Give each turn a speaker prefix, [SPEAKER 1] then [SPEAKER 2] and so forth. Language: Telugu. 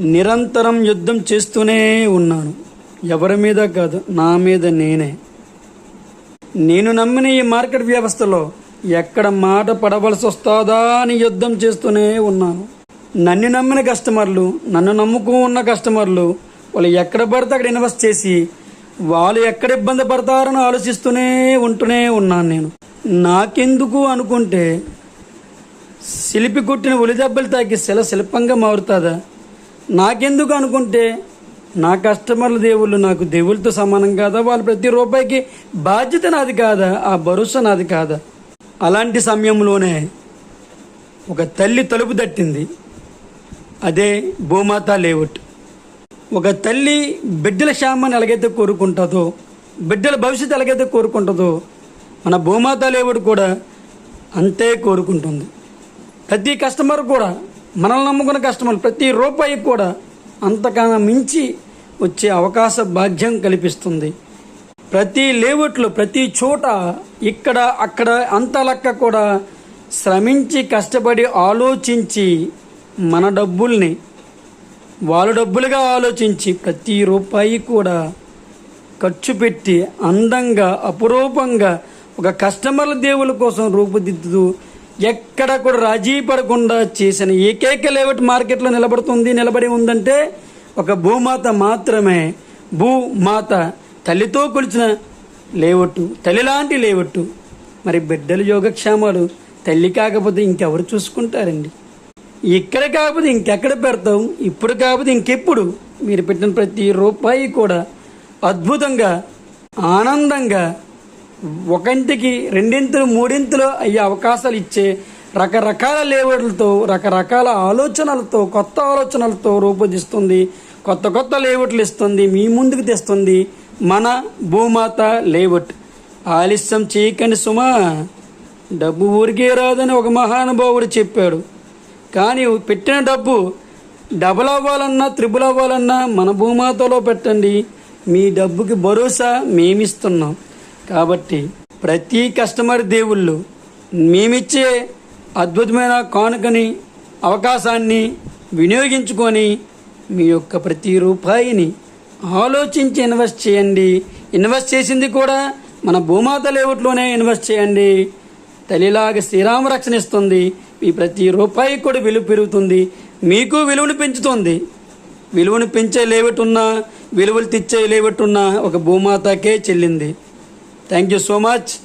[SPEAKER 1] నిరంతరం యుద్ధం చేస్తూనే ఉన్నాను. ఎవరి మీద కాదు నా మీద నేనే. నేను నమ్మిన ఈ మార్కెట్ వ్యవస్థలో ఎక్కడ మాట పడవలసి వస్తుందా అని యుద్ధం చేస్తూనే ఉన్నాను. నన్ను నమ్మిన కస్టమర్లు నన్ను నమ్ముకు ఉన్న కస్టమర్లు వాళ్ళు ఎక్కడ పడితే అక్కడ ఇన్వెస్ట్ చేసి వాళ్ళు ఎక్కడ ఇబ్బంది పడతారని ఆలోచిస్తూనే ఉంటూనే ఉన్నాను నేను. నాకెందుకు అనుకుంటే శిల్పి కొట్టిన ఒలిదెబ్బలు తాకి శిల శిల్పంగా మారుతుందా? నాకెందుకు అనుకుంటే? నా కస్టమర్ల దేవుళ్ళు నాకు దేవుళ్ళతో సమానం కాదా? వాళ్ళు ప్రతి రూపాయికి బాధ్యత నాది కాదా? ఆ భరోసా నాది కాదా? అలాంటి సమయంలోనే ఒక తల్లి తలుపు తట్టింది. అదే భూమాత లేఅవుట్. ఒక తల్లి బిడ్డల క్షేమాన్ని ఎలాగైతే కోరుకుంటుందో బిడ్డల భవిష్యత్తు ఎలాగైతే కోరుకుంటుందో మన భూమాత లేవుడు కూడా అంతే కోరుకుంటుంది. ప్రతి కస్టమర్ కూడా మనల్ని నమ్ముకున్న కస్టమర్లు ప్రతి రూపాయి కూడా అంతకన్నా మించి వచ్చే అవకాశ భాగ్యం కల్పిస్తుంది. ప్రతి లేఅవుట్లో ప్రతి చోట ఇక్కడ అక్కడ అంత లెక్క కూడా శ్రమించి కష్టపడి ఆలోచించి మన డబ్బుల్ని వాళ్ళ డబ్బులుగా ఆలోచించి ప్రతి రూపాయి కూడా ఖర్చు పెట్టి అందంగా అపురూపంగా ఒక కస్టమర్ల దేవుల కోసం రూపుదిద్దుతూ ఎక్కడ కూడా రాజీ పడకుండా చేసిన ఏకైక లేవట్ మార్కెట్లో నిలబడుతుంది నిలబడి ఉందంటే ఒక భూమాత మాత్రమే. భూమాత తల్లితో కొలిచిన లేవట్టు తల్లి లాంటి లేవట్టు మరి బిడ్డల యోగక్షేమాలు తల్లి కాకపోతే ఇంకెవరు చూసుకుంటారండి? ఇక్కడ కాకపోతే ఇంకెక్కడ పెడతాం ఇప్పుడు కాకపోతే ఇంకెప్పుడు? మీరు పెట్టిన ప్రతి రూపాయి కూడా అద్భుతంగా ఆనందంగా ఒకంటికి రెండింతలు మూడింతలు అయ్యే అవకాశాలు ఇచ్చే రకరకాల లేఅవుట్లతో రకరకాల ఆలోచనలతో కొత్త ఆలోచనలతో రూపొందిస్తుంది. కొత్త కొత్త లేఅవుట్లు ఇస్తుంది మీ ముందుకు తెస్తుంది మన భూమాత లేఅవుట్. ఆలస్యం చేయకండి సుమా. డబ్బు ఊరికే రాదని ఒక మహానుభావుడు చెప్పాడు. కానీ పెట్టిన డబ్బు డబుల్ అవ్వాలన్నా త్రిబుల్ అవ్వాలన్నా మన భూమాతలో పెట్టండి. మీ డబ్బుకి భరోసా మేమిస్తున్నాం. కాబట్టి ప్రతి కస్టమర్ దేవుళ్ళు మేమిచ్చే అద్భుతమైన కానుకని అవకాశాన్ని వినియోగించుకొని మీ యొక్క ప్రతి రూపాయిని ఆలోచించి ఇన్వెస్ట్ చేయండి. ఇన్వెస్ట్ చేసింది కూడా మన భూమాత లేఅవుట్లోనే ఇన్వెస్ట్ చేయండి. తల్లిలాగా శ్రీరామ రక్షణ ఇస్తుంది. మీ ప్రతి రూపాయి కూడా విలువ పెరుగుతుంది. మీకు విలువను పెంచుతుంది. విలువను పెంచే లేవట్టున్నా విలువలు తెచ్చే లేవట్టున్నా ఒక భూమాతకే చెల్లింది. Thank you so much.